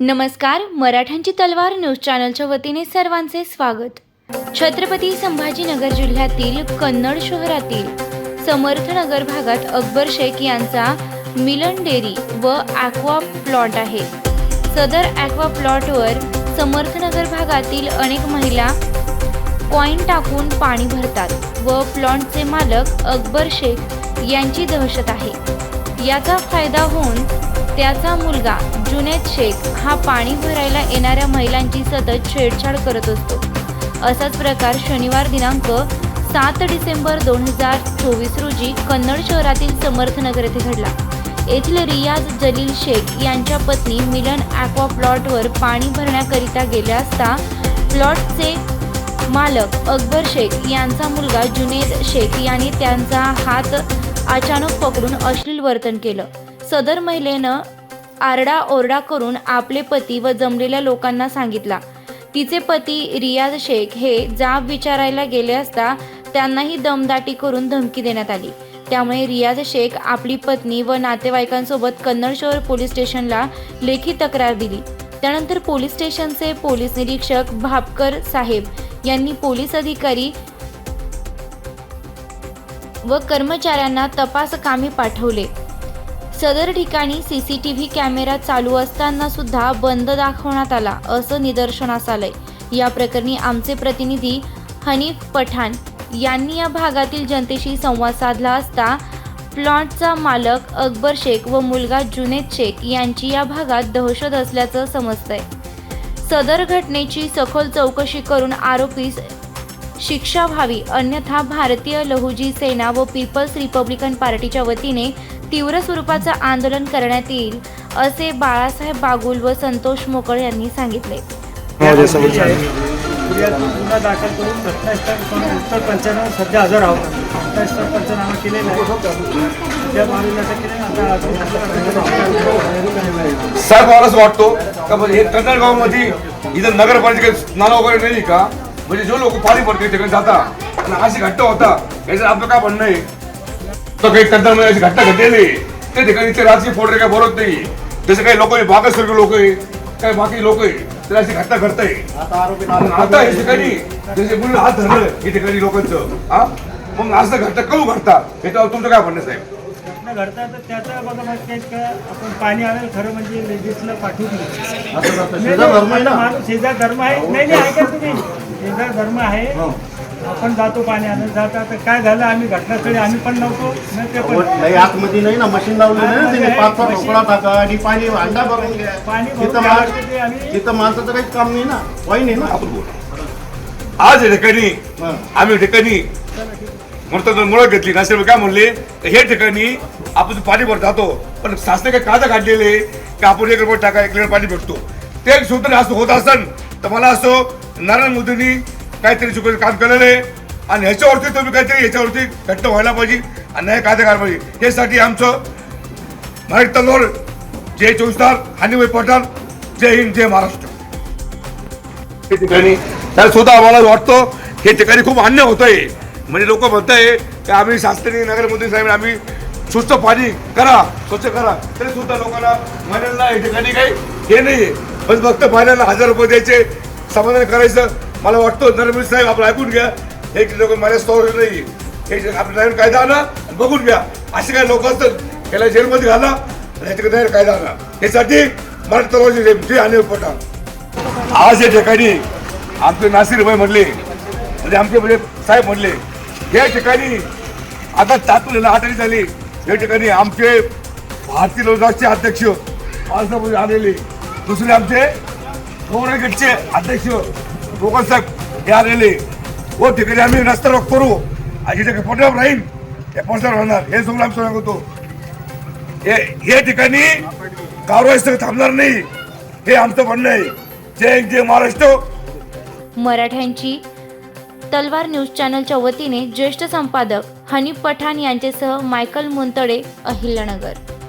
नमस्कार मराठ्यांची तलवार न्यूज चॅनलच्या वतीने सर्वांचे स्वागत. छत्रपती संभाजीनगर जिल्ह्यातील कन्नड शहरातील समर्थनगर भागात अकबर शेख यांचा मिलन डेअरी व ॲक्वा प्लॉट आहे. सदर ॲक्वा प्लॉटवर समर्थनगर भागातील अनेक महिला कॉईन टाकून पाणी भरतात व प्लॉटचे मालक अकबर शेख यांची दहशत आहे. याचा फायदा होऊन त्याचा मुलगा जुनेद शेख हा पाणी भरायला येणाऱ्या महिलांची सतत छेडछाड करत असतो. असाच प्रकार शनिवार दिनांक सात डिसेंबर दोन हजार चोवीस रोजी कन्नड शहरातील समर्थनगर येथे घडला. येथील रियाज जलील शेख यांच्या पत्नी मिलन ॲक्वा प्लॉटवर पाणी भरण्याकरिता गेल्या असता प्लॉटचे मालक अकबर शेख यांचा मुलगा जुनेद शेख यांनी त्यांचा हात अचानक पकडून अश्लील वर्तन केलं. सदर महिलेनं आरडाओरडा करून आपले पती व जमलेल्या लोकांना सांगितला. तिचे पती रियाज शेख हे जाब विचारायला गेले असता त्यांनाही दमदाटी करून धमकी देण्यात आली. त्यामुळे रियाज शेख आपली पत्नी व नातेवाईकांसोबत कन्नड शहर पोलीस स्टेशनला लेखी तक्रार दिली. त्यानंतर पोलीस स्टेशनचे पोलीस निरीक्षक भापकर साहेब यांनी पोलीस अधिकारी व कर्मचाऱ्यांना तपास कामी पाठवले. सदर ठिकाणी सी टी व्ही कॅमेरा चालू असताना सुद्धा बंद दाखवण्यात आला असं निदर्शनास आलंय. या प्रकरणी आमचे प्रतिनिधी हनीफ पठाण यांनी या भागातील जनतेशी संवाद साधला असता प्लॉटचा मालक अकबर शेख व मुलगा जुनेद शेख यांची या भागात दहशत असल्याचं समजतंय. सदर घटनेची सखोल चौकशी करून आरोपीस शिक्षा व्हावी अन्यथा भारतीय लहुजी सेना व पीपल्स रिपब्लिकन पार्टीच्या वतीने तीव्र स्वरूपाचं आंदोलन करण्यात येईल असे बाळासाहेब बागुल व संतोष मोकळ यांनी सांगितले. फिर्याद गुन्हा दाखल करून घटनास्थळ करून उत्तर पंचनामा सध्या हजर आहोत. घटनास्थळ पंचनामा केलेला आहे. त्या मागील अटक केली आता अजून साहेब मला असं वाटतो का म्हणजे हे कन्नड गावामध्ये इथं नगरपालिकेत नाला वगैरे नाही का? म्हणजे जो लोक पाणी पडते तिकडे जाता आणि अशी घटना होता. याचं आपलं काय म्हणणं आहे? काही अशी घटना घडलेली आहे. त्या ठिकाणी ते राजकीय फोडरे काय बरोबर नाही. जसे काही लोक बागेसारखे लोक आहे काही बाकी लोक आहे तर अशी घटना घडताय. आणि आता या ठिकाणी जसे मुलं हात धरलं या ठिकाणी लोकांचं हा? मग असं घटना करू घडतात? याच्यावर तुमचं काय म्हणणं आहे, साहेब? घटना घडतात तर त्याचा बघा माहिती आहे का आपण पाणी आणायला खरं म्हणजे लेडीजला पाठवून नाही, नाही, माणूस शेजार धर्म आहे. नाही नाही ऐका तुम्ही. शेजार धर्म आहे आपण जातो पाणी आणत जाता तर काय झालं? आम्ही घटनास्थळी आम्ही पण नव्हतो नाही ते पण नाही आतमध्ये नाही ना मशीन लावलं नाही तिने पाच टाका आणि पाणी अंडा भरून घ्या. पाणी भरून तिथं घ्यावं माणूस लागते ते आम्ही- तिथं माणसाचं काहीच काम नाही ना वाई नाही ना. आपण बोलू. आज या ठिकाणी हा. आम्ही ठिकाणी म्हणतो मुळं घेतली. नाशिक काय म्हणले? तर हे ठिकाणी आपण पाणी भरत जातो पण शासनाने काही कायदा काढलेले की आपण एक रुपये टाका एक लिटर पाणी भेटतो. ते सूत्र असं होत असन तर मला असं नारायण मोदींनी काहीतरी चुकीचं काम केलेलं आहे आणि ह्याच्यावरती तुम्ही काहीतरी ह्याच्यावरती घट्ट व्हायला पाहिजे आणि नाही कायदा करायला पाहिजे. यासाठी आमचं मराठी तलवार जय चोवीस तास हानिभाई पठाण जय हिंद जय महाराष्ट्र. हे ठिकाणी तर सुद्धा आम्हाला वाटतं हे ठिकाणी खूप अन्य होत आहे म्हणजे लोक म्हणताय की आम्ही शास्त्रीय नगरमध्ये साहेब आम्ही स्वच्छ पाणी करा स्वच्छ करा. तरी सुद्धा लोकांना महिन्यांना या ठिकाणी काही हे नाही पण फक्त महिन्याला हजार रुपये द्यायचे समाधान करायचं मला वाटतं नरेंद्र मोदी साहेब आपलं ऐकून घ्या. हे लोक माझ्या स्टोर नाही हे आपलं नवीन कायदा आणा आणि बघून घ्या. असे काही लोक असतात त्याला जेलमध्ये घाला आणि ह्याच्याकडे नवीन कायदा आणा. यासाठी मराठी तलवारची आणि पठाण आज या ठिकाणी आमचे नासिर भाई म्हणले म्हणजे आमचे म्हणजे साहेब म्हणले या ठिकाणी आता तातून आठवणी झाली. या ठिकाणी आमचे भारतीय लोकराष्ट्रीय अध्यक्ष बाळासाहेब म्हणजे आलेले. दुसरे आमचे काँग्रेस अध्यक्ष गोपाल साहेब हे आलेले. हो, व ठिकाणी आम्ही रस्ता रोख करू. आणि जे पटल्यावर राहील ते पटल्यावर राहणार. हे सगळं आम्ही सांगतो हे ठिकाणी कारवाई सगळं थांबणार नाही. हे आमचं म्हणणं आहे. जय जय महाराष्ट्र. मराठ्यांची तलवार न्यूज चॅनलच्या वतीने ज्येष्ठ संपादक हनी पठाण यांचेसह मायकल मुंतडे अहिल्यानगर.